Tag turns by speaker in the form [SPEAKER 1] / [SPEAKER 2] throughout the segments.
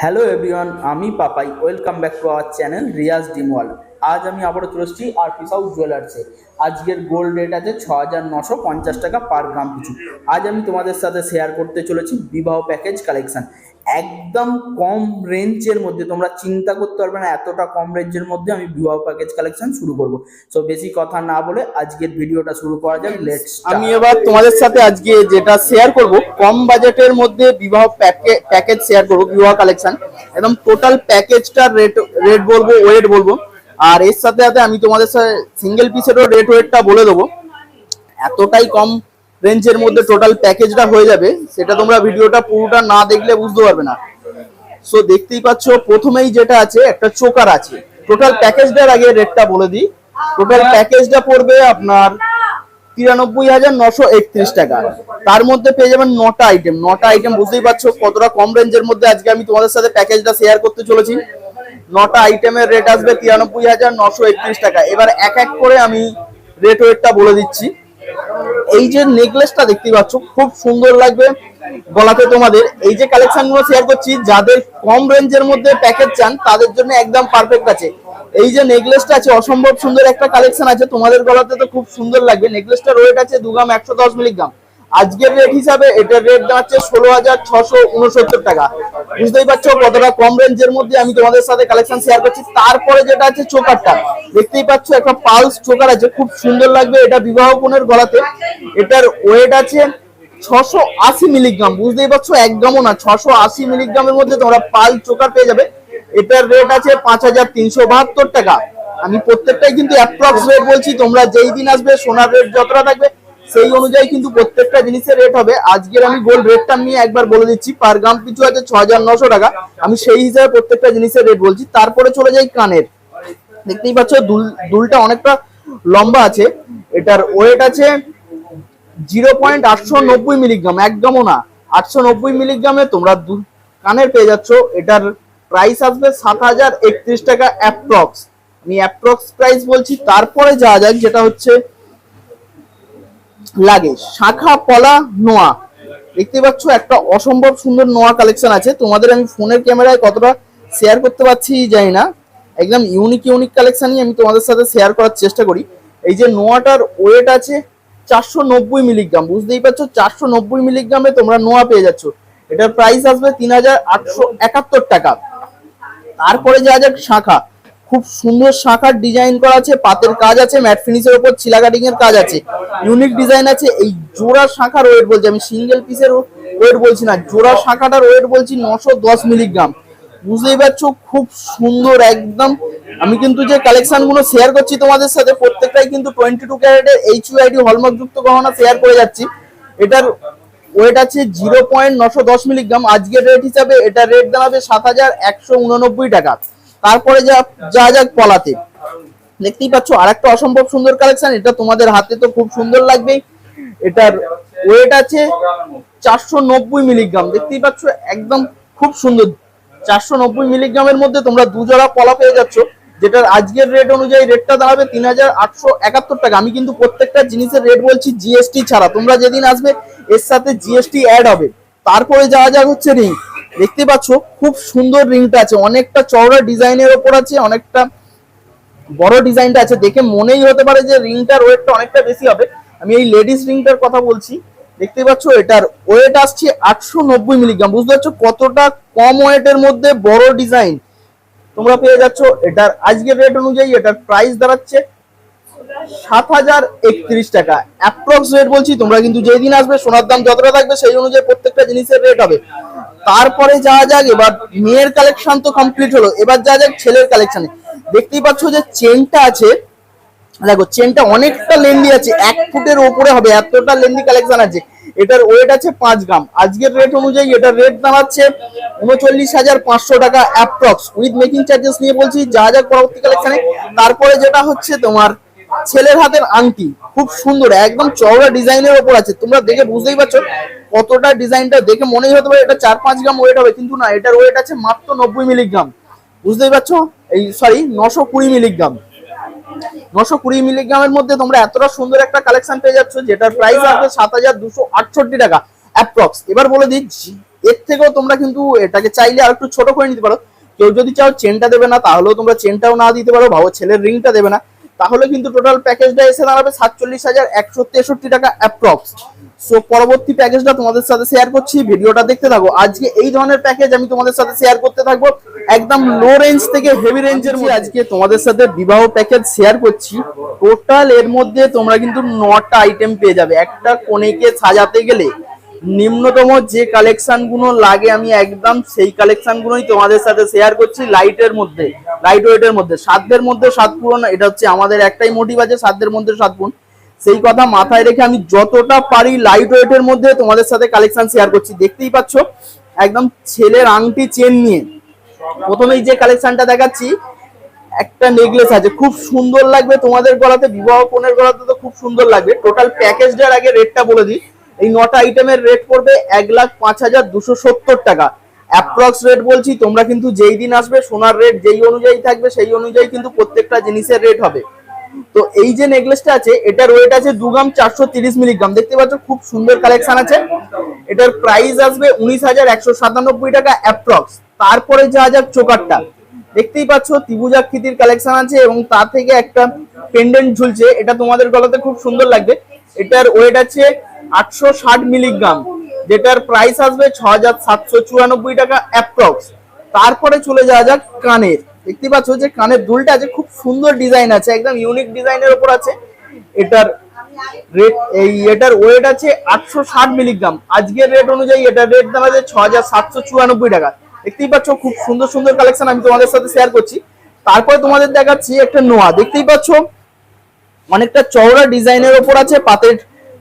[SPEAKER 1] Hello everyone আমি Papai. Welcome back to our channel Riaz ডিমওয়াল আজ আমি আবারও চলে এসেছি আর পিসাউ জুয়েলার্সে আজকের গোল্ড রেট আছে ছ হাজার নশো পঞ্চাশ টাকা পার গ্রাম পিছু আজ আমি তোমাদের সাথে শেয়ার করতে চলেছি বিবাহ প্যাকেজ কালেকশন একদম কম রেঞ্জের মধ্যে তোমরা চিন্তা করতে পারবে না এতটা কম রেঞ্জের মধ্যে আমি বিবাহ প্যাকেজ কালেকশন শুরু করব। সো বেশি কথা না বলে আজকের ভিডিওটা শুরু করা যাক লেটস
[SPEAKER 2] আমি এবার তোমাদের সাথে আজকে যেটা শেয়ার করব কম বাজেটের মধ্যে বিবাহ প্যাকেজ শেয়ার করব বিবাহ কালেকশন একদম টোটাল প্যাকেজটার রেট রেট বলব ওয়েট বলব। আর এর সাথে সাথে আমি তোমাদের সাথে সিঙ্গেল পিসেরও রেট ওয়েটটা বলে দেবো। এতটাই কম রেঞ্জের মধ্যে টোটাল প্যাকেজটা হয়ে যাবে, সেটা তোমরা ভিডিওটা পুরোটা না দেখলে বুঝতে পারবে না। সো দেখতেই পাচ্ছ, প্রথমেই যেটা আছে, একটা চোকার আছে। টোটাল প্যাকেজটার আগে রেটটা বলে দিই। টোটাল প্যাকেজটা পড়বে আপনার তিরানব্বই হাজার নশো একত্রিশ টাকা। তার মধ্যে পেয়ে যাবেন নটা আইটেম নটা আইটেম বুঝতেই পারছ কতটা কম রেঞ্জের মধ্যে আজকে আমি তোমাদের সাথে প্যাকেজটা শেয়ার করতে চলেছি। নটা আইটেমের রেট আসবে তিরানব্বই হাজার নশো একত্রিশ টাকা। এবার এক এক করে আমি রেট ওয়েটটা বলে দিচ্ছি। এই যে নেকলেসটা দেখতে পাচ্ছ, খুব সুন্দর লাগবে গলাতে তোমাদের। এই যে কালেকশনগুলো শেয়ার করছি, যাদের কম রেঞ্জের মধ্যে প্যাকেজ চান, তাদের জন্য একদম পারফেক্ট আছে। এই যে নেকলেসটা আছে, অসম্ভব সুন্দর একটা কালেকশন আছে। তোমাদের গলাতে তো খুব সুন্দর লাগবে। নেকলেসটা ওয়েট আছে দু গ্রাম একশো দশ মিলিগ্রাম আজকের রেট হিসাবে এটার রেট দাঁড়াচ্ছে ষোলো হাজার ছশো উনসত্তর টাকা। বুঝতেই পারছ কতটা কম রেঞ্জের মধ্যে আমি তোমাদের সাথে কালেকশন শেয়ার করছি। তারপরে যেটা আছে চোকারটা। দেখতেই পাচ্ছ একটা পালস চোকার আছে, খুব সুন্দর লাগবে এটা বিবাহ কোণের গলাতে। এটার ওয়েট আছে ছশো আশি মিলিগ্রাম বুঝতেই পারছ? এক গ্রামও না, ছশো আশি মিলিগ্রামের মধ্যে তোমরা পাল চোকার পেয়ে যাবে। এটার রেট আছে পাঁচ হাজার তিনশো বাহাত্তর টাকা। আমি প্রত্যেকটাই কিন্তু অ্যাপ্রক্স রেট বলছি, তোমরা যেই দিন আসবে, সোনার রেট যতটা থাকবে সেই অনুযায়ী কিন্তু প্রত্যেকটা জিনিসের রেট হবে। আজকের আমি গোল্ড রেটটা নিয়ে একবার বলে দিচ্ছি পার গ্রাম পিছু আছে ছ হাজার নশো টাকা। আমি সেই হিসাবে প্রত্যেকটা জিনিসের রেট বলছি। তারপরে চলে যাই কানের। দেখতেই পাচ্ছ, দুল, দুলটা অনেকটা লম্বা আছে। এটার ওয়েট আছে জিরো পয়েন্ট আটশো নব্বই মিলিগ্রাম একদমও না। আটশো নব্বই মিলিগ্রামে তোমরা কানের পেয়ে যাচ্ছ। এটার প্রাইস আসবে সাত হাজার একত্রিশ টাকা অ্যাপ্রক্স আমি অ্যাপ্রক্স প্রাইস বলছি। তারপরে যাওয়া যাক, যেটা হচ্ছে লাগে। শাখা, পলা, নোয়া। দেখতে পাচ্ছ, একটা অসম্ভব সুন্দর নোয়া কালেকশন আছে। তোমাদের আমি ফোনের ক্যামেরায় কতটা শেয়ার করতে পারছি জানি না। একদম ইউনিক ইউনিক কালেকশনই আমি তোমাদের সাথে শেয়ার করার চেষ্টা করি। এই যে নোয়াটার ওয়েট আছে চারশো নব্বই মিলিগ্রাম বুঝতেই পারছ, চারশো নব্বই মিলিগ্রামে তোমরা নোয়া পেয়ে যাচ্ছ। এটার প্রাইস আসবে তিন হাজার আটশো একাত্তর টাকা। তারপরে যা যাক শাখা। খুব সুন্দর শাখার ডিজাইন করা আছে, পাতের কাজ আছে ম্যাট ফিনিশের উপর চিলা কাটিং এর কাজ আছে। ইউনিক ডিজাইন আছে, এই জোড়া শাখার ওয়েট বলছি, আমি সিঙ্গেল পিসের ওয়েট বলছি না, জোড়া শাখাটার ওয়েট বলছি নশো দশ মিলিগ্রাম বুঝতেই পারছ, খুব সুন্দর, একদম। আমি কিন্তু যে কালেকশনগুলো শেয়ার করছি তোমাদের সাথে, প্রত্যেকটাই কিন্তু টোয়েন্টি টু ক্যারেটের এইচ ইউআইডি হলমার্ক যুক্ত গহনা শেয়ার করে যাচ্ছি। এটার ওয়েট আছে জিরো পয়েন্ট নশো দশ মিলিগ্রাম আজকের রেট হিসাবে এটা রেট দাঁড়াবে সাত হাজার একশো উননব্বই টাকা। তারপরে যা যা যাক পলাতে। দেখতেই পাচ্ছ আর একটা অসম্ভব সুন্দর কালেকশন এটা তোমাদের হাতে তো খুব সুন্দর লাগবে এটার ওয়েট আছে চারশো নব্বই মিলিগ্রাম দেখতেই পাচ্ছ একদম খুব সুন্দর। চারশো নব্বই মিলিগ্রামের মধ্যে তোমরা দুজোড়া পলা পেয়ে যাচ্ছ, যেটার আজকের রেট অনুযায়ী রেটটা দাঁড়াবে তিন হাজার আটশো একাত্তর টাকা। আমি কিন্তু প্রত্যেকটা জিনিসের রেট বলছি জিএসটি ছাড়া। তোমরা যেদিন আসবে, এর সাথে জিএসটি অ্যাড হবে। তারপরে যাওয়া যাক হচ্ছে রিং দেখতে পাচ্ছ, খুব সুন্দর রিংটা আছে। অনেকটা চওড়া ডিজাইনের ওপর আছে, অনেকটা বড় ডিজাইনটা আছে। দেখে মনেই হতে পারে যে রিংটার ওয়েটটা অনেকটা বেশি হবে। আমি এই লেডিস রিংটার কথা বলছি। দেখতে পাচ্ছ, এটার ওয়েট আসছে আটশো নব্বই মিলিগ্রাম। বুঝতে পারছ কতটা কম ওয়েটের মধ্যে বড় ডিজাইন? তোমরা পেয়ে যাচ্ছ, এটার আজকের রেট অনুযায়ী এটার প্রাইস দাঁড়াচ্ছে সাত হাজার একত্রিশ টাকা। অ্যাপ্রক্স রেট বলছি, তোমরা কিন্তু যেই দিন আসবে, সোনার দাম যতটা থাকবে সেই অনুযায়ী প্রত্যেকটা জিনিসের রেট হবে। তারপরে যাওয়া যাক, এবার মেয়ের কালেকশন তো কমপ্লিট হলো। এবার যাওয়া যাক ছেলের কালেকশনে দেখতেই পাচ্ছ যে চেনটা আছে। দেখো চেনটা অনেকটা লেন্দি আছে, এক ফুটের ওপরে হবে, এতটা লেন্দি কালেকশন আছে। এটার ওয়েট আছে পাঁচ গ্রাম। আজকের রেট অনুযায়ী এটার রেট দাঁড়াচ্ছে উনচল্লিশ হাজার পাঁচশো টাকা অ্যাপ্রক্স উইথ মেকিং চার্জেস নিয়ে বলছি যা যা পরবর্তী কালেকশনে তারপরে যেটা হচ্ছে তোমার ছেলের হাতের আংটি, খুব সুন্দর, একদম চওড়া ডিজাইনের ওপর আছে। তোমরা দেখে বুঝতেই পারছ কতটা ডিজাইনটা, দেখে মনেই হতে পারে এটা চার পাঁচ গ্রাম ওয়েট হবে, কিন্তু না, এটার ওয়েট আছে মাত্র নব্বই মিলিগ্রাম বুঝতেই পারছ? এই সরি নশো কুড়ি মিলিগ্রাম নশো কুড়ি মিলিগ্রামের মধ্যে তোমরা এতটা সুন্দর একটা কালেকশন পেয়ে যাচ্ছ, যেটার প্রাইস আসবে সাত হাজার দুশো আটষট্টি টাকা অ্যাপ্রক্স এবার বলে দিচ্ছি এর থেকেও তোমরা কিন্তু এটাকে চাইলে আর একটু ছোট করে নিতে পারো। কেউ যদি চাও চেনটা দেবে না, তাহলেও তোমরা চেনটাও না দিতে পারো, ভাবো ছেলের রিংটা দেবে না। তাহলে কিন্তু টোটাল প্যাকেজটা এসে দাঁড়াবে সাতচল্লিশ হাজার একশো তেষট্টি টাকা অ্যাপ্রক্স সো পরবর্তী প্যাকেজটা তোমাদের সাথে শেয়ার করছি, ভিডিওটা দেখতে থাকো। আজকে এই ধরনের প্যাকেজ আমি তোমাদের সাথে শেয়ার করতে থাকব। একদম লো রেঞ্জ থেকে হেভি রেঞ্জের মধ্যে। আজকে তোমাদের সাথে বিবাহ প্যাকেজ শেয়ার করছি। টোটাল এর মধ্যে তোমরা কিন্তু নটা আইটেম পেয়ে যাবে। একটা কোণেকে সাজাতে গেলে নিম্নতম যে কালেকশনগুলো লাগে, আমি একদম সেই কালেকশন গুলোই তোমাদের সাথে শেয়ার করছি লাইটের মধ্যে লাইট ওয়েটের মধ্যে। সাধ্যের মধ্যে সাত পূরণ, এটা হচ্ছে আমাদের একটাই মোটিভ আছে সাধ্যের মধ্যে সাত পূরণ। সেই কথা মাথায় রেখে আমি যতটা পারি লাইট ওয়েটের মধ্যে তোমাদের সাথে কালেকশন শেয়ার করছি। দেখতেই পাচ্ছ, একদম ছেলের আংটি চেন নিয়ে। প্রথমেই যে কালেকশনটা দেখাচ্ছি, একটা নেকলেস আছে। খুব সুন্দর লাগবে তোমাদের গলাতে, বিবাহ কোণের গলাতে তো খুব সুন্দর লাগবে। টোটাল প্যাকেজটার আগে রেটটা বলে দিই। এই নটা আইটেমের রেট পড়বে এক লাখ পাঁচ হাজার দুশো সত্তর টাকা। অ্যাপ্রক্স রেট বলছি, তোমরা কিন্তু যেই দিন আসবে, সোনার রেট যেই অনুযায়ী থাকবে, সেই অনুযায়ী কিন্তু প্রত্যেকটা জিনিসের রেট হবে। তো এই যে নেকলেসটা আছে, এটার ওয়েট আছে দু গ্রাম চারশো তিরিশ মিলিগ্রাম দেখতে পাচ্ছ, খুব সুন্দর কালেকশন আছে। এটার প্রাইস আসবে উনিশ হাজার একশো সাতানব্বই টাকা অ্যাপ্রক্স তারপরে যা যাক চোকারটা দেখতেই পাচ্ছ ত্রিভুজাকৃতির কালেকশন আছে এবং তার থেকে একটা পেন্ডেন্ট ঝুলছে। এটা তোমাদের গলাতে খুব সুন্দর লাগবে। এটার ওয়েট আছে আটশো ষাট মিলিগ্রাম, যেটার প্রাইস আসবে ছ হাজার সাতশো চুরানব্বই টাকা অ্যাপ্রক্স তারপরে চলে যাওয়া যাক কানের। দেখতে পাচ্ছ যে কানের দুলটা আছে, খুব সুন্দর ডিজাইন আছে, একদম ইউনিক ডিজাইনের উপর আছে। এটার রেট এই এটার ওয়েট আছে আটশো ষাট মিলিগ্রাম। আজকের রেট অনুযায়ী এটার রেট দাম আছে ছ হাজার সাতশো চুরানব্বই টাকা। দেখতেই পাচ্ছ খুব সুন্দর সুন্দর কালেকশন আমি তোমাদের সাথে শেয়ার করছি। তারপরে তোমাদের দেখাচ্ছি একটা নোয়া। দেখতেই পাচ্ছ, অনেকটা চওড়া ডিজাইনের ওপর আছে, পাতের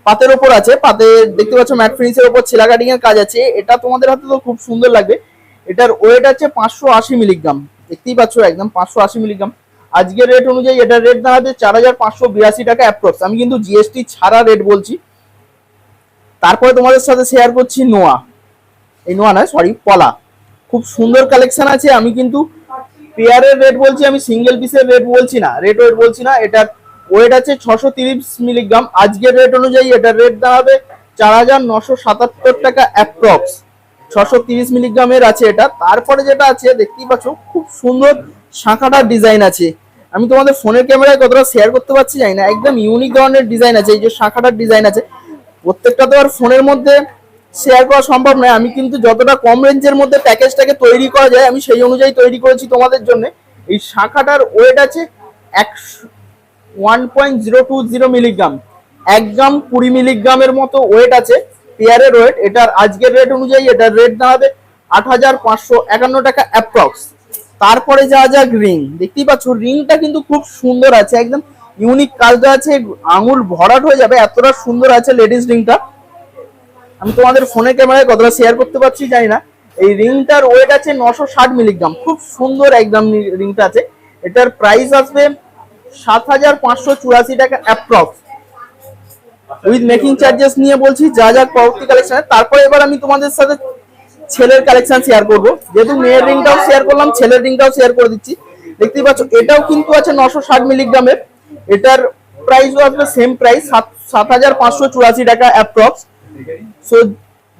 [SPEAKER 2] পাতের ওপর আছে, পাতে দেখতে পাচ্ছ ম্যাট ফিনিশের ওপর ছেলা কাটিং এর কাজ আছে। এটা তোমাদের হাতে তো খুব সুন্দর লাগবে। এটার ওয়েট আছে পাঁচশো আশি মিলিগ্রাম দেখতেই পাচ্ছ একদম পাঁচশো আশি মিলিগ্রাম আজকের রেট অনুযায়ী এটার রেট দাঁড়াবে চার হাজার পাঁচশো বিরাশি টাকা অ্যাপ্রক্স আমি কিন্তু জিএসটি ছাড়া রেট বলছি। তারপরে তোমাদের সাথে শেয়ার করছি নোয়া এই নোয়া নয় সরি পলা খুব সুন্দর কালেকশন আছে। আমি কিন্তু পেয়ারের রেট বলছি, আমি সিঙ্গেল পিসের রেট বলছি না। রেট ওয়েট বলছি না, এটার ওয়েট আছে ছশো তিরিশ মিলিগ্রাম। আজকের রেট অনুযায়ী এটার রেট দাঁড়াবে চার হাজার নশো সাতাত্তর টাকা অ্যাপ্রক্স ছশো তিরিশ মিলিগ্রামের আছে এটা। তারপরে যেটা আছে, দেখতেই পাচ্ছ, খুব সুন্দর শাঁখাটার ডিজাইন আছে। আমি তোমাদের ফোনের ক্যামেরায় কতটা শেয়ার করতে পারছি জানি না। একদম ইউনিক ধরনের ডিজাইন আছে, এই যে শাঁখাটার ডিজাইন আছে। প্রত্যেকটা তো আর ফোনের মধ্যে শেয়ার করা সম্ভব নয়। আমি কিন্তু যতটা কম রেঞ্জের মধ্যে প্যাকেজটাকে তৈরি করা যায়, আমি সেই অনুযায়ী তৈরি করেছি তোমাদের জন্য। এই শাঁখাটার ওয়েট আছে একশো one point zero two zero milligram এক গ্রাম কুড়ি মিলিগ্রামের মতো ওয়েট আছে পেয়ারের ওয়েট এটার আজকের রেট অনুযায়ী এটার রেট দাঁড়াবে আট হাজার পাঁচশো একান্ন টাকা অ্যাপ্রক্স তারপরে যা যাক রিং দেখতেই পাচ্ছ রিংটা কিন্তু খুব সুন্দর আছে, একদম ইউনিক কাজটা আছে, আঙুল ভরাট হয়ে যাবে, এতটা সুন্দর আছে লেডিস রিংটা আমি তোমাদের ফোনে ক্যামেরায় কতটা শেয়ার করতে পারছি জানি না। এই রিংটার ওয়েট আছে নশো ষাট মিলিগ্রাম খুব সুন্দর একদম রিংটা আছে। এটার প্রাইস আসবে সাত হাজার পাঁচশো চুরাশি টাকা অ্যাপ্রক্স উইথ মেকিং চার্জেস নিয়ে বলছি, যা যা পরবর্তী কালেকশন তারপরে এবার আমি তোমাদের সাথে ছেলের কালেকশন শেয়ার করব। যেহেতু মেয়ের রিংটাও শেয়ার করলাম, ছেলের রিংটাও শেয়ার করে দিচ্ছি। দেখতেই পাচ্ছ, এটাও কিন্তু আছে নশো ষাট মিলিগ্রামের এটার প্রাইসও আসবে সেম প্রাইস সাত সাত হাজার পাঁচশো চুরাশি টাকা অ্যাপ্রক্স সো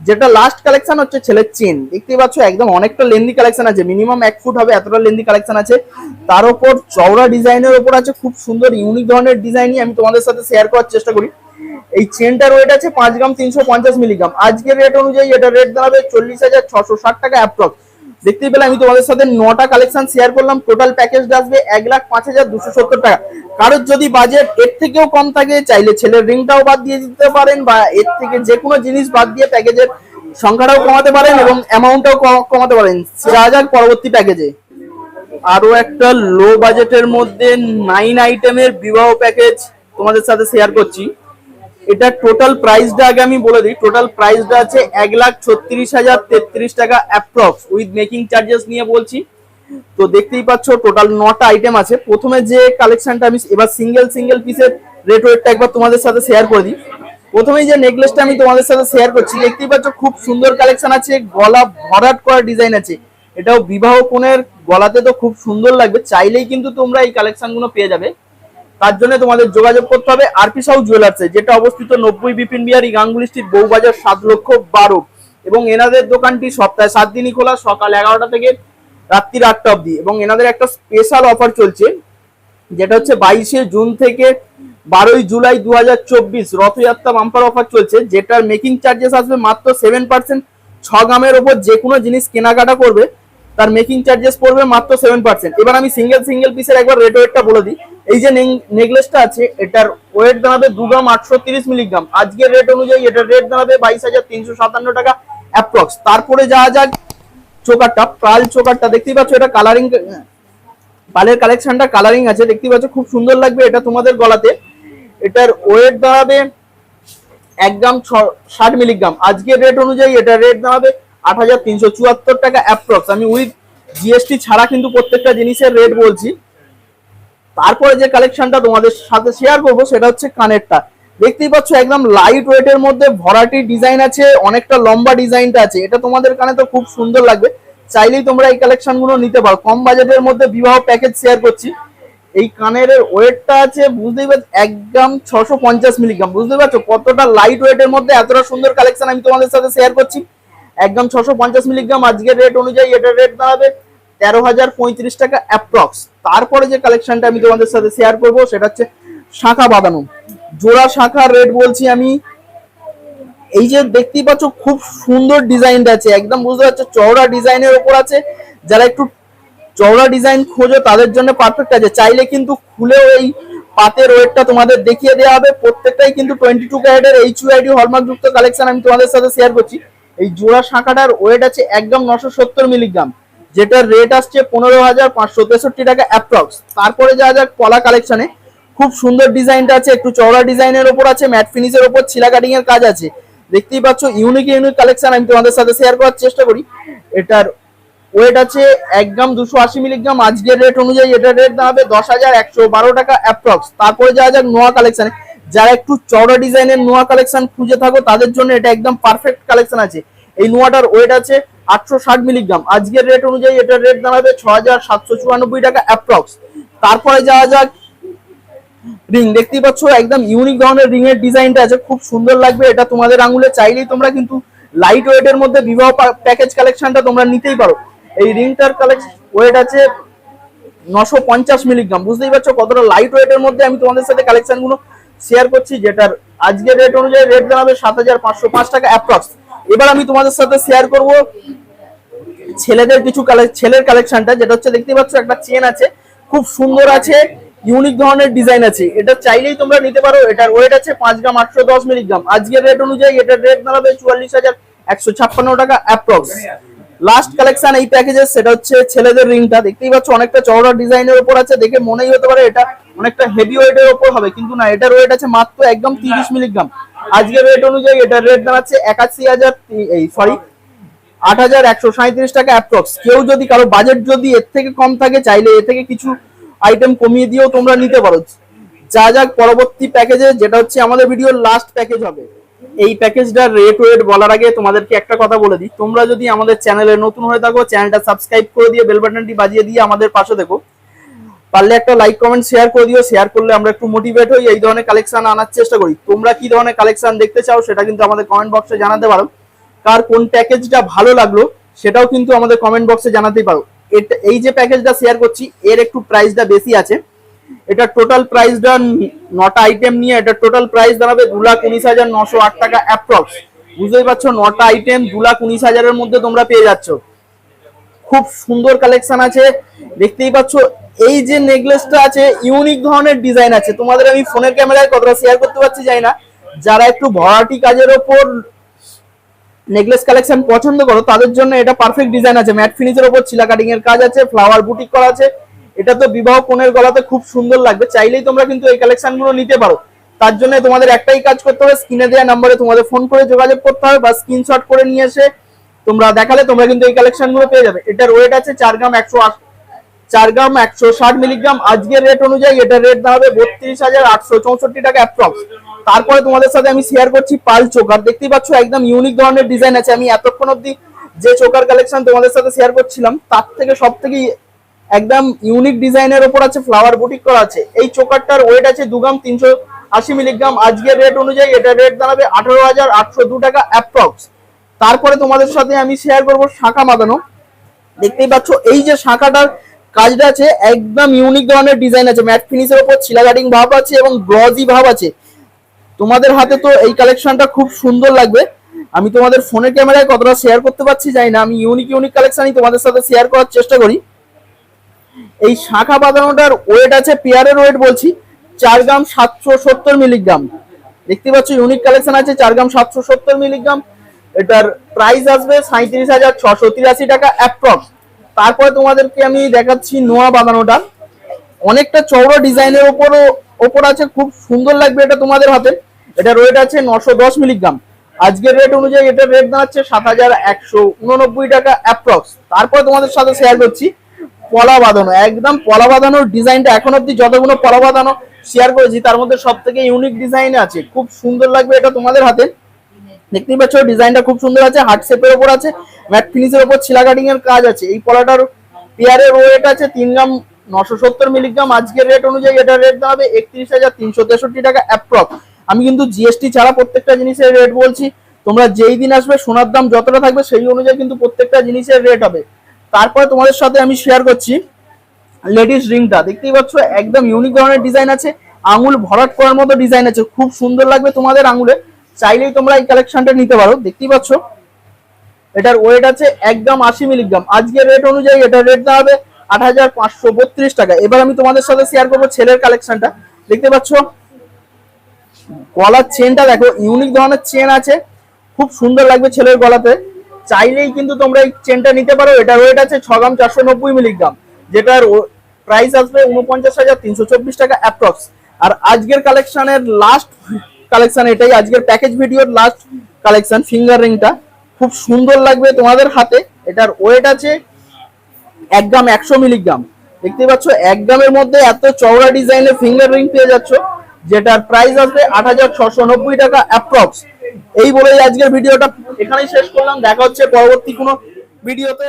[SPEAKER 2] যেটা লাস্ট কালেকশন হচ্ছে ছেলের চেন। দেখতেই পাচ্ছ, একদম অনেকটা লেন্দি কালেকশন আছে। মিনিমাম এক ফুট হবে, এতটা লেন্দি কালেকশন আছে। তার উপর চওড়া ডিজাইনের উপর আছে, খুব সুন্দর ইউনিক ধরনের ডিজাইনই আমি তোমাদের সাথে শেয়ার করার চেষ্টা করি। এই চেনটার ওয়েট আছে পাঁচ গ্রাম তিনশো পঞ্চাশ মিলিগ্রাম আজকের রেট অনুযায়ী এটা রেট দাঁড়াবে চল্লিশ হাজার ছশো ষাট টাকা অ্যাপ্রক্স দেখতেই পেলে আমি তোমাদের সাথে নটা কালেকশন শেয়ার করলাম। টোটাল প্যাকেজ আসবে এক লাখ পাঁচ হাজার দুশো সত্তর টাকা। কারোর যদি বাজেট এর থেকেও কম থাকে, চাইলে ছেলের রিংটাও বাদ দিয়ে দিতে পারেন বা এর থেকে যে কোনো জিনিস বাদ দিয়ে প্যাকেজের সংখ্যাটাও কমাতে পারেন এবং অ্যামাউন্টটাও কমাতে পারেন। যা যাক পরবর্তী প্যাকেজে আরও একটা লো বাজেটের মধ্যে নাইন আইটেমের বিবাহ প্যাকেজ তোমাদের সাথে শেয়ার করছি। এটা টোটাল প্রাইসটা আগে আমি বলে দিই টোটাল প্রাইসটা আছে এক লাখ ছত্রিশ হাজার তেত্রিশ টাকা অ্যাপ্রক্স উইথ মেকিং চার্জেস নিয়ে বলছি। তো দেখতেই পাচ্ছ টোটাল নটা আইটেম আছে। প্রথমে যে কালেকশনটা আমি, এবার সিঙ্গেল সিঙ্গেল পিসের রেট ওয়েটটা একবার তোমাদের সাথে শেয়ার করে দিই। প্রথমেই যে নেকলেসটা আমি তোমাদের সাথে শেয়ার করছি, দেখতেই পাচ্ছ খুব সুন্দর কালেকশন আছে, গলা ভরাট করা ডিজাইন আছে। এটাও বিবাহ কোণের গলাতে তো খুব সুন্দর লাগবে, চাইলেই কিন্তু তোমরা এই কালেকশনগুলো পেয়ে যাবে। তার জন্য তোমাদের যোগাযোগ করতে হবে আরপি সাউ জুয়েলার্সে যেটা অবস্থিত নব্বই বিপিন বিহারি গাঙ্গুলি স্ট্রিট বউবাজার সাত লক্ষ বারো। এবং এনাদের দোকানটি সপ্তাহে সাত দিনই খোলা, সকাল এগারোটা থেকে রাত্রির আটটা অবধি। এবং এনাদের একটা স্পেশাল অফার চলছে, যেটা হচ্ছে বাইশে জুন থেকে বারোই জুলাই দু হাজার চব্বিশ রথযাত্রা বাম্পার অফার চলছে, যেটার মেকিং চার্জেস আসবে মাত্র সেভেন পার্সেন্ট ছ গ্রামের ওপর যে কোনো জিনিস কেনাকাটা করবে। তার মেকিং চার্জেস পড়বে মাত্র সেভেন পার্সেন্ট এবার আমি সিঙ্গেল সিঙ্গেল পিসের একবার রেট ওয়েটটা বলে দিই। এই যে নেকলেসটা আছে, এটার ওয়েট দাঁড়াবে দু গ্রাম আটশো তিরিশ মিলিগ্রাম আজকের রেট অনুযায়ী এটার রেট দাঁড়াবে বাইশ হাজার তিনশো সাতান্ন টাকা অ্যাপ্রক্স তারপরে যাওয়া যাক চোকারটা প্রাল চোকারটা দেখতেই পাচ্ছ এটা কালারিং পালের কালেকশনটা কালারিং আছে। দেখতেই পাচ্ছ খুব সুন্দর লাগবে এটা তোমাদের গলাতে। এটার ওয়েট দাঁড়াবে এক গ্রাম ষাট মিলিগ্রাম আজকের রেট অনুযায়ী এটার রেট দাঁড়াবে আট হাজার তিনশো চুয়াত্তর টাকা অ্যাপ্রক্স আমি উইথ জিএসটি ছাড়া কিন্তু প্রত্যেকটা জিনিসের রেট বলছি। তারপরে যে কালেকশনটা তোমাদের সাথে শেয়ার করব, সেটা হচ্ছে কানেরটা। দেখতেই পাচ্ছ, একদম লাইট ওয়েটের মধ্যে ভরাটি ডিজাইন আছে, অনেকটা লম্বা ডিজাইনটা আছে। এটা তোমাদের কানে তো খুব সুন্দর লাগবে। চাইলেই তোমরা এই কালেকশনগুলো নিতে পারো। কম বাজেটের মধ্যে বিবাহ প্যাকেজ শেয়ার করছি। এই কানের ওয়েটটা আছে, বুঝতেই পারছ এক গ্রাম ছশো পঞ্চাশ মিলিগ্রাম বুঝতে পারছ, কতটা লাইট ওয়েটের মধ্যে এতটা সুন্দর কালেকশন আমি তোমাদের সাথে শেয়ার করছি? এক গ্রাম ছশো পঞ্চাশ মিলিগ্রাম আজকের রেট অনুযায়ী এটার রেট দাঁড়াবে তেরো হাজার পঁয়ত্রিশ টাকা অ্যাপ্রক্স তারপরে যে কালেকশনটা আমি তোমাদের সাথে শেয়ার করব, সেটা হচ্ছে শাখা বাঁধানো জোড়া শাখার রেট বলছি আমি, এই যে দেখতেই পাচ্ছ খুব সুন্দর ডিজাইনটা আছে, একদম বুঝতে পারছ, চওড়া ডিজাইনের ওপর আছে। যারা একটু চওড়া ডিজাইন খোঁজো, তাদের জন্য পারফেক্ট আছে। চাইলে কিন্তু খুলেও এই পাতের ওয়েটটা তোমাদের দেখিয়ে দেওয়া হবে। প্রত্যেকটাই কিন্তু টোয়েন্টি টু ক্যারেটের এইচ ইউআইডি হলমার্ক যুক্ত কালেকশন আমি তোমাদের সাথে শেয়ার করছি। এই জোড়া শাঁখাটার ওয়েট আছে একদম নশো সত্তর মিলিগ্রাম যেটার রেট আসছে পনেরো হাজার পাঁচশো তেষট্টি টাকা অ্যাপ্রক্স তারপরে যা যাক কলা কালেকশনে খুব সুন্দর ডিজাইনটা আছে, একটু চওড়া ডিজাইনের ওপর আছে ম্যাট ফিনিশের ওপর ছিলা কাটিং এর কাজ আছে। দেখতেই পাচ্ছ ইউনিক ইউনিক কালেকশন আমি তোমাদের সাথে শেয়ার করার চেষ্টা করি। এটার ওয়েট আছে এক গ্রাম দুশো আশি মিলিগ্রাম আজকের রেট অনুযায়ী এটার রেট দাঁড়াবে দশ হাজার একশো বারো টাকা অ্যাপ্রক্স তারপরে যাওয়া যাক নোয়া কালেকশনে যারা একটু চওড়া ডিজাইনের নোয়া কালেকশন খুঁজে থাকো, তাদের জন্য এটা একদম পারফেক্ট কালেকশন আছে। এই নোয়াটার ওয়েট আছে আটশো ষাট মিলিগ্রাম আজকের রেট অনুযায়ী এটার রেট দাঁড়াবে ছ হাজার সাতশো চুরানব্বই টাকা অ্যাপ্রক্স তারপরে যাওয়া যাক রিং দেখতেই পাচ্ছ, একদম ইউনিক ধরনের রিং এর ডিজাইনটা আছে। খুব সুন্দর লাগবে। এটা তোমাদের আঙুলে চাইলেই তোমরা কিন্তু লাইট ওয়েটের মধ্যে বিবাহ প্যাকেজ কালেকশনটা তোমরা নিতেই পারো। এই রিংটার কালেকশন ওয়েট আছে নশো পঞ্চাশ মিলিগ্রাম বুঝতেই পারছ কতটা লাইট ওয়েটের মধ্যে আমি তোমাদের সাথে কালেকশনগুলো শেয়ার করছি, যেটার আজকের রেট অনুযায়ী রেট দাঁড়াবে সাত হাজার পাঁচশো পাঁচ টাকা অ্যাপ্রক্স এবার আমি তোমাদের সাথে শেয়ার করব ছেলেদের কিছু ছেলের কালেকশনটা যেটা হচ্ছে দেখতে পাচ্ছ একটা চেন আছে, খুব সুন্দর আছে ইউনিক ধরনের ডিজাইন আছে। এটা চাইলেই তোমরা নিতে পারো, এটার ওয়েট আছে পাঁচ গ্রাম আটশো দশ মিলিগ্রাম। আজকের রেট অনুযায়ী এটার রেট দাঁড়াবে চুয়াল্লিশ হাজার একশো ছাপ্পান্ন টাকা অ্যাপ্রক্স লাস্ট কালেকশন এই প্যাকেজের সেটা হচ্ছে ছেলেদের রিংটা দেখতেই পাচ্ছ, অনেকটা চওড়া ডিজাইনের উপর আছে, দেখে মনেই হতে পারে এটা অনেকটা হেভি ওয়েটের উপর হবে, কিন্তু না, এটার ওয়েট আছে মাত্র একদম তিরিশ মিলিগ্রাম আজকের রেট অনুযায়ী এটার রেট দাঁড়াচ্ছে একাশি হাজার, এই সরি আট হাজার একশো সাঁত্রিশ টাকা অ্যাপ্রক্স কেউ যদি, কারও বাজেট যদি এর থেকে কম থাকে, চাইলে এর থেকে কিছু আইটেম কমিয়ে দিয়েও তোমরা নিতে পারো। যা যাক, পরবর্তী প্যাকেজে যেটা হচ্ছে আমাদের ভিডিওর লাস্ট প্যাকেজ হবে। এই প্যাকেজটার রেট ওয়েট বলার আগে তোমাদেরকে একটা কথা বলে দিই। তোমরা যদি আমাদের চ্যানেলে নতুন হয়ে থাকো চ্যানেলটা সাবস্ক্রাইব করে দিয়ে বেল বাটনটি বাজিয়ে দিয়ে আমাদের পাশে দেখো পারলে একটা লাইক কমেন্ট শেয়ার করে দিও। শেয়ার করলে আমরা একটু মোটিভেট হই, এই ধরনের কালেকশন আনার চেষ্টা করি। তোমরা কি ধরনের কালেকশন দেখতে চাও সেটা কিন্তু আমাদের কমেন্ট বক্সে জানাতে পারো। কার কোন প্যাকেজটা ভালো লাগল সেটাও কিন্তু আমাদের কমেন্ট বক্সে জানাতেই পারো। এই যে প্যাকেজটা শেয়ার করছি, এর একটু প্রাইসটা বেশি আছে। এটা টোটাল প্রাইসটা নটা আইটেম নিয়ে, এটা টোটাল প্রাইস দাঁড়াবে দু লাখ উনিশ হাজার নশো আট টাকা অ্যাপ্রক্স বুঝতেই পারছ, নটা আইটেম দু লাখ উনিশ হাজারের মধ্যে তোমরা পেয়ে যাচ্ছ। খুব সুন্দর কালেকশন আছে। দেখতেই পাচ্ছ, এই যে নেকলেসটা আছে ইউনিক ধরনের ডিজাইন আছে। তোমাদের আমি ফোনের ক্যামেরায় কতটা শেয়ার করতে পারছি যাই না। যারা একটু ভরাটি কাজের ওপর নেকলেস কালেকশন পছন্দ করো, তাদের জন্য এটা পারফেক্ট ডিজাইন আছে। ম্যাট ফিনিশের ওপর চিলা কাটিং এর কাজ আছে ফ্লাওয়ার বুটিক করা আছে। এটা তো বিবাহ কোণের গলাতে খুব সুন্দর লাগবে। চাইলেই তোমরা কিন্তু এই কালেকশনগুলো নিতে পারো। তার জন্য তোমাদের একটাই কাজ করতে হবে স্ক্রিনে দেওয়া নাম্বারে তোমাদের ফোন করে যোগাযোগ করতে হবে বা স্ক্রিনশট করে নিয়ে এসে তোমরা দেখালে তোমরা কিন্তু এই কালেকশনগুলো পেয়ে যাবে। এটার ওয়েট আছে চার গ্রাম একশো চার গ্রাম একশো ষাট মিলিগ্রাম আজকের রেট অনুযায়ী এটার রেট দাঁড়াবে বত্রিশ হাজার আটশো চৌষট্টি টাকা অ্যাপ্রক্স তারপরে তোমাদের সাথে আমি শেয়ার করছি পাল চোকার। দেখতেই পাচ্ছ একদম ইউনিক ধরনের ডিজাইন আছে। আমি এতক্ষণ অব্দি যে চোকার কালেকশন তোমাদের সাথে শেয়ার করছিলাম, তার থেকে সব থেকে একদম ইউনিক ডিজাইনের ওপর আছে ফ্লাওয়ার বুটিক করা আছে। এই চোকারটার ওয়েট আছে দু গ্রাম তিনশো আশি মিলিগ্রাম আজকের রেট অনুযায়ী এটার রেট দাঁড়াবে আঠারো হাজার আটশো দু টাকা অ্যাপ্রক্স তারপরে তোমাদের সাথে আমি শেয়ার করব শাখা বাঁধানো। দেখতেই পাচ্ছ, এই যে শাখাটার কাজটা আছে, একদম ইউনিক ধরনের ডিজাইন আছে। ম্যাট ফিনিশের উপর ছিলা কাটিং ভাব আছে এবং গ্লজি ভাব আছে। তোমাদের হাতে তো এই কালেকশনটা খুব সুন্দর লাগবে। আমি তোমাদের ফোনের ক্যামেরায় কতটা শেয়ার করতে পারছি জানি না। আমি ইউনিক ইউনিক কালেকশনই তোমাদের সাথে শেয়ার করার চেষ্টা করি। এই শাখা বাঁধানোটার ওয়েট আছে পেয়ারের ওয়েট বলছি, চার গ্রাম সাতশো সত্তর মিলিগ্রাম দেখতে পাচ্ছ ইউনিক কালেকশন আছে, চার গ্রাম সাতশো সত্তর মিলিগ্রাম এটার প্রাইস আসবে সাঁত্রিশ হাজার ছশো তিরাশি টাকা অ্যাপ্রক্স তারপরে তোমাদেরকে আমি দেখাচ্ছি নোয়া বাঁধানোটা। অনেকটা চওড়া ডিজাইনের ওপরও ওপর আছে, খুব সুন্দর লাগবে এটা তোমাদের হাতে। এটা রেট আছে নশো দশ মিলিগ্রাম আজকের রেট অনুযায়ী এটার রেট দাঁড়াচ্ছে সাত হাজার একশো উননব্বই টাকা অ্যাপ্রক্স তারপরে তোমাদের সাথে শেয়ার করছি। পলা বাঁধানো, একদম পলা বাঁধানোর ডিজাইনটা এখন অব্দি যতগুলো পলা বাঁধানো শেয়ার করেছি, তার মধ্যে সব থেকে ইউনিক ডিজাইন আছে। খুব সুন্দর লাগবে এটা তোমাদের হাতে। দেখতেই পাচ্ছ, ডিজাইনটা খুব সুন্দর আছে হার্ট শেপের উপর আছে ম্যাট ফিনিশের উপর ছিলা কাটিং এর কাজ আছে। এই পলাটার পেয়ারের ওয়েট আছে তিন গ্রাম নশো সত্তর মিলিগ্রাম আজকের রেট অনুযায়ী এটার রেট দাঁড়াবে একত্রিশ হাজার তিনশো তেষট্টি টাকা অ্যাপ্রক্স আমি কিন্তু জিএসটি ছাড়া প্রত্যেকটা জিনিসের রেট বলছি। তোমরা যেই দিন আসবে, সোনার দাম যতটা থাকবে, সেই অনুযায়ী কিন্তু প্রত্যেকটা জিনিসের রেট হবে। তারপরে তোমাদের সাথে আমি শেয়ার করছি লেডিস রিংটা। দেখতেই পাচ্ছ, একদম ইউনিক ধরনের ডিজাইন আছে। আঙুল ভরাট করার মতো ডিজাইন আছে। খুব সুন্দর লাগবে তোমাদের আঙুলে। চাইলেই তোমরা এই কালেকশনটা নিতে পারো। দেখতেই পাচ্ছ, এটার ওয়েট আছে একদম আশি মিলিগ্রাম আজকের রেট অনুযায়ী এটার রেট দাঁড়াবে আট হাজার পাঁচশো বত্রিশ টাকা। এবার আমি তোমাদের সাথে শেয়ার করব ছেলের কালেকশনটা দেখতে পাচ্ছ, গলার চেনটা দেখো ইউনিক ধরনের চেন আছে। খুব সুন্দর লাগবে ছেলের গলাতে। চাইলেই কিন্তু তোমরা এই চেনটা নিতে পারো। এটার ওয়েট আছে ছ গ্রাম চারশো নব্বই মিলিগ্রাম যেটার প্রাইস আসবে উনপঞ্চাশ হাজার তিনশো চব্বিশ টাকা অ্যাপ্রক্স আর আজকের কালেকশনের লাস্ট কালেকশন এটাই। আজকের প্যাকেজ ভিডিওর লাস্ট কালেকশন ফিঙ্গার রিংটা খুব সুন্দর লাগবে তোমাদের হাতে। এটার ওয়েট আছে এক গ্রাম একশো মিলিগ্রাম দেখতে পাচ্ছ, এক গ্রামের মধ্যে এত চওড়া ডিজাইনের ফিঙ্গার রিং পেয়ে যাচ্ছ, যেটার প্রাইস আসবে আট হাজার ছশো নব্বই টাকা অ্যাপ্রক্স এই বলেই আজকের ভিডিওটা। এখানেই শেষ করলাম। দেখা হচ্ছে পরবর্তী কোনো ভিডিওতে।